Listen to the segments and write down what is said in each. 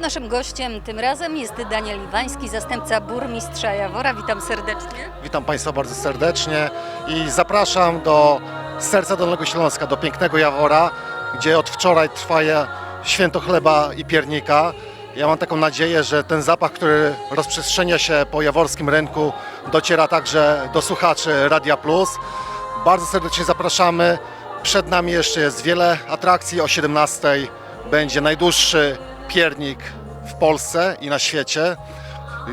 Naszym gościem tym razem jest Daniel Iwański, zastępca burmistrza Jawora. Witam serdecznie. Witam Państwa bardzo serdecznie i zapraszam do serca Dolnego Śląska, do pięknego Jawora, gdzie od wczoraj trwa święto chleba i piernika. Ja mam taką nadzieję, że ten zapach, który rozprzestrzenia się po jaworskim rynku, dociera także do słuchaczy Radia Plus. Bardzo serdecznie zapraszamy. Przed nami jeszcze jest wiele atrakcji. O 17 będzie najdłuższy piernik w Polsce i na świecie.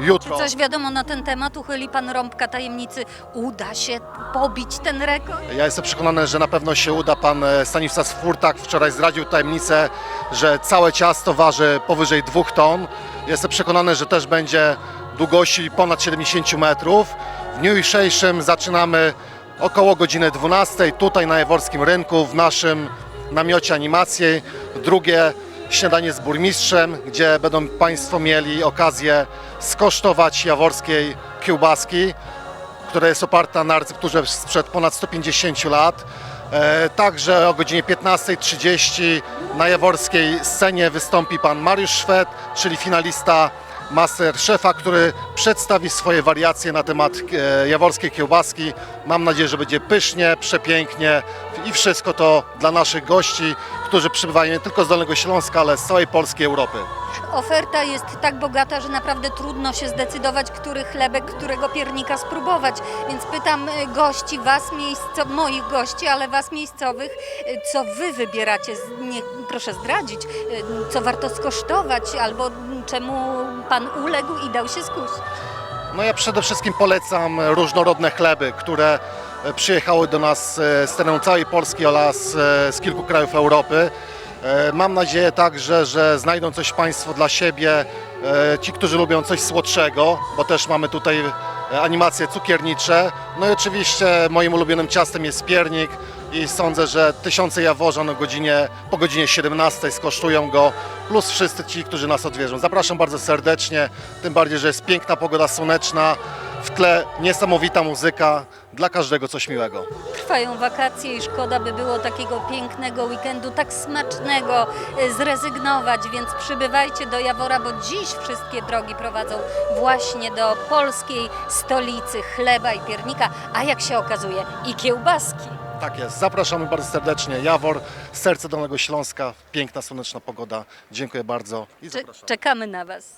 Jutro. Coś wiadomo na ten temat? Uchyli pan rąbka tajemnicy. Uda się pobić ten rekord? Ja jestem przekonany, że na pewno się uda. Pan e, Stanisław Furtak wczoraj zdradził tajemnicę, że całe ciasto waży powyżej 2 ton. Jestem przekonany, że też będzie długości ponad 70 metrów. W dniu jutrzejszym zaczynamy około godziny 12 tutaj na Jaworskim Rynku w naszym namiocie animacji. Drugie śniadanie z burmistrzem, gdzie będą Państwo mieli okazję skosztować jaworskiej kiełbaski która jest oparta na recepturze sprzed ponad 150 lat. E, Także o godzinie 15.30 na jaworskiej scenie wystąpi pan Mariusz Szwed, czyli finalista Master Szefa, który przedstawi swoje wariacje na temat e, jaworskiej kiełbaski. Mam nadzieję, że będzie pysznie, przepięknie i wszystko to dla naszych gości, którzy przybywają nie tylko z Dolnego Śląska, ale z całej Polski Europy. Oferta jest tak bogata, że naprawdę trudno się zdecydować, który chlebek, którego piernika spróbować. Więc pytam y, gości, was miejsco, moich gości, ale was miejscowych, y, co wy wybieracie? Nie, proszę zdradzić, co warto skosztować, albo czemu pan uległ i dał się skusić. No ja przede wszystkim polecam różnorodne chleby, które e, przyjechały do nas e, z terenu całej Polski oraz e, z kilku krajów Europy. Mam nadzieję także, że znajdą coś Państwo dla siebie, ci, którzy lubią coś słodszego, bo też mamy tutaj animacje cukiernicze. No i oczywiście moim ulubionym ciastem jest piernik i sądzę, że tysiące Jaworzan o godzinie, po godzinie 17 skosztują go, plus wszyscy ci, którzy nas odwiedzą. Zapraszam bardzo serdecznie, tym bardziej, że jest piękna pogoda słoneczna, w tle niesamowita muzyka, dla każdego coś miłego. Trwają wakacje i szkoda by było takiego pięknego weekendu, tak smacznego y, zrezygnować, więc przybywajcie do Jawora, bo dziś wszystkie drogi prowadzą właśnie do polskiej stolicy chleba i piernika, a jak się okazuje i kiełbaski. Tak jest, zapraszamy bardzo serdecznie. Jawor, serce Dolnego Śląska, piękna słoneczna pogoda. Dziękuję bardzo i Cze- zapraszam. Czekamy na Was.